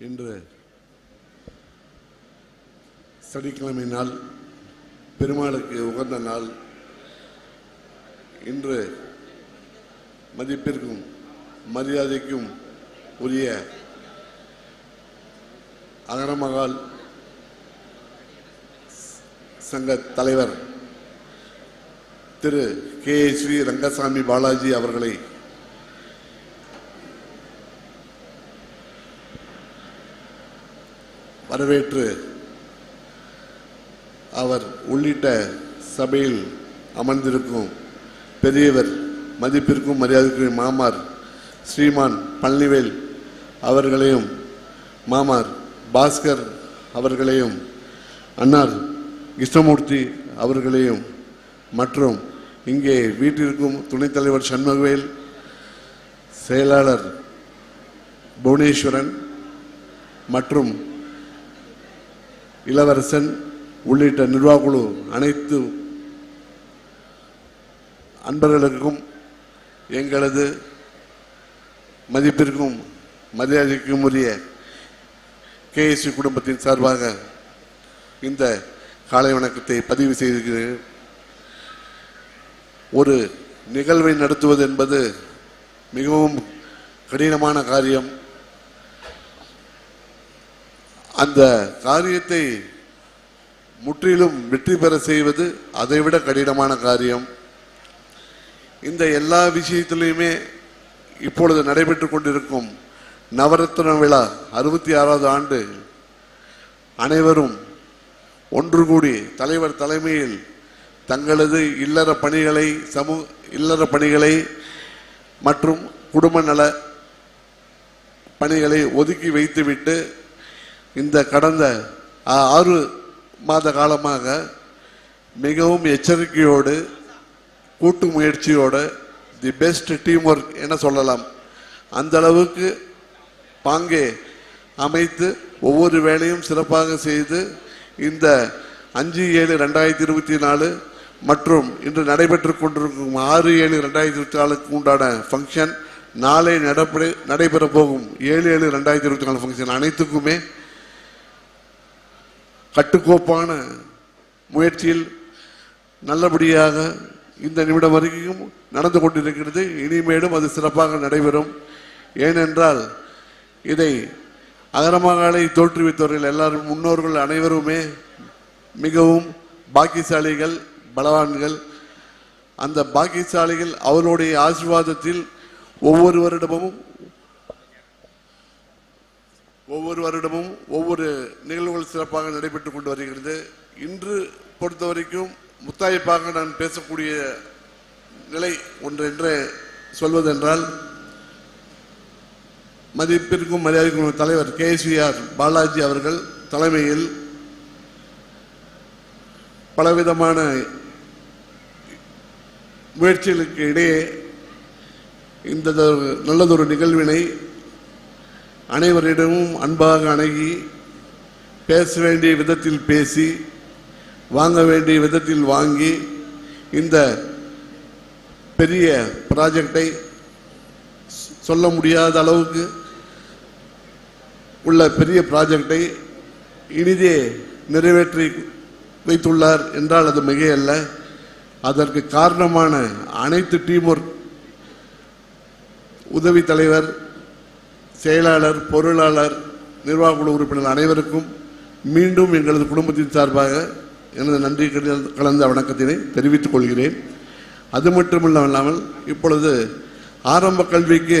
இன்று சனிக்கிழமை நாள் பெருமாளுக்கு உகந்த நாள். இன்று மதிப்பிற்கும் மரியாதைக்கும் உரிய அகரமகால் சங்க தலைவர் திரு கே ஸ்ரீ ரங்கசாமி பாலாஜி அவர்களை வரவேற்று அவர் உள்ளிட்ட சபையில் அமர்ந்திருக்கும் பெரியவர் மதிப்பிற்கும் மரியாதைக்கும் மாமார் ஸ்ரீமான் பழனிவேல் அவர்களையும் மாமார் பாஸ்கர் அவர்களையும் அன்னார் கிருஷ்ணமூர்த்தி அவர்களையும் மற்றும் இங்கே வீட்டிற்கும் துணைத் தலைவர் சண்முகவேல் செயலாளர் புவனேஸ்வரன் மற்றும் இளவரசன் உள்ளிட்ட நிர்வாகக்குழு அனைத்து அன்பர்களுக்கும் எங்களது மதிப்பிற்கும் மரியாதைக்கும் உரிய கேஎஸ்சி குடும்பத்தின் சார்பாக இந்த காலை வணக்கத்தை பதிவு செய்திருக்கிறேன் ஒரு நிகழ்வை நடத்துவது என்பது மிகவும் கடினமான காரியம். அந்த காரியத்தை முற்றிலும் வெற்றி பெற செய்வது அதைவிட கடினமான காரியம். இந்த எல்லா விஷயத்திலையுமே இப்பொழுது நடைபெற்று கொண்டிருக்கும் நவரத்ன விழா அறுபத்தி ஆறாவது ஆண்டு அனைவரும் ஒன்று கூடி தலைவர் தலைமையில் தங்களது இல்லற பணிகளை சமூக இல்லற பணிகளை மற்றும் குடும்ப நல பணிகளை ஒதுக்கி வைத்துவிட்டு இந்த கடந்த ஆறு மாத காலமாக மிகவும் எச்சரிக்கையோடு கூட்டு முயற்சியோடு தி பெஸ்ட் டீம் ஒர்க் என சொல்லலாம். அந்த அளவுக்கு பாங்கே அமைத்து ஒவ்வொரு வேலையும் சிறப்பாக செய்து இந்த அஞ்சு ஏழு ரெண்டாயிரத்தி இருபத்தி நாலு மற்றும் இன்று நடைபெற்று கொண்டிருக்கும் ஆறு ஏழு ரெண்டாயிரத்தி இருபத்தி நாலுக்கு உண்டான ஃபங்க்ஷன் நாளை நடப்பட நடைபெற போகும் ஏழு ஏழு ரெண்டாயிரத்தி இருபத்தி நாலு ஃபங்க்ஷன் அனைத்துக்குமே கட்டுக்கோப்பான முயற்சியில் நல்லபடியாக இந்த நிமிடம் வரைக்கும் நடந்து கொண்டிருக்கிறது. இனிமேலும் அது சிறப்பாக நடைபெறும். ஏனென்றால் இதை அகரமகாலை தோற்றுவித்தவர்கள் எல்லாரும் முன்னோர்கள் அனைவருமே மிகவும் பாக்கியசாலிகள் பலவான்கள். அந்த பாக்கியசாலிகள் அவருடைய ஆசீர்வாதத்தில் ஒவ்வொரு வருடமும் ஒவ்வொரு வருடமும் ஒவ்வொரு நிகழ்வுகள் சிறப்பாக நடைபெற்றுக் கொண்டு வருகிறது. இன்று பொறுத்த வரைக்கும் முத்தாய்ப்பாக நான் பேசக்கூடிய நிலை ஒன்று என்று சொல்வதென்றால் மதிப்பிற்கும் மரியாதைக்கும் தலைவர் கேசிஆர் பாலாஜி அவர்கள் தலைமையில் பலவிதமான முயற்சிகளுக்கு இடையே இந்த நல்லதொரு நிகழ்வினை அனைவரிடமும் அன்பாக அணுகி பேச வேண்டிய விதத்தில் பேசி வாங்க வேண்டிய விதத்தில் வாங்கி இந்த பெரிய ப்ராஜெக்டை சொல்ல முடியாத அளவுக்கு உள்ள பெரிய ப்ராஜெக்டை இனிதே நிறைவேற்றி வைத்துள்ளார் என்றால் அது மிகையல்ல. அதற்கு காரணமான அனைத்து டீம் ஒர்க் உதவி தலைவர் செயலாளர் பொருளாளர் நிர்வாக குழு உறுப்பினர் அனைவருக்கும் மீண்டும் எங்களது குடும்பத்தின் சார்பாக எனது நன்றி கலந்த- வணக்கத்தினை தெரிவித்துக் கொள்கிறேன். அது மட்டுமில்லாமல் இப்பொழுது ஆரம்ப கல்விக்கு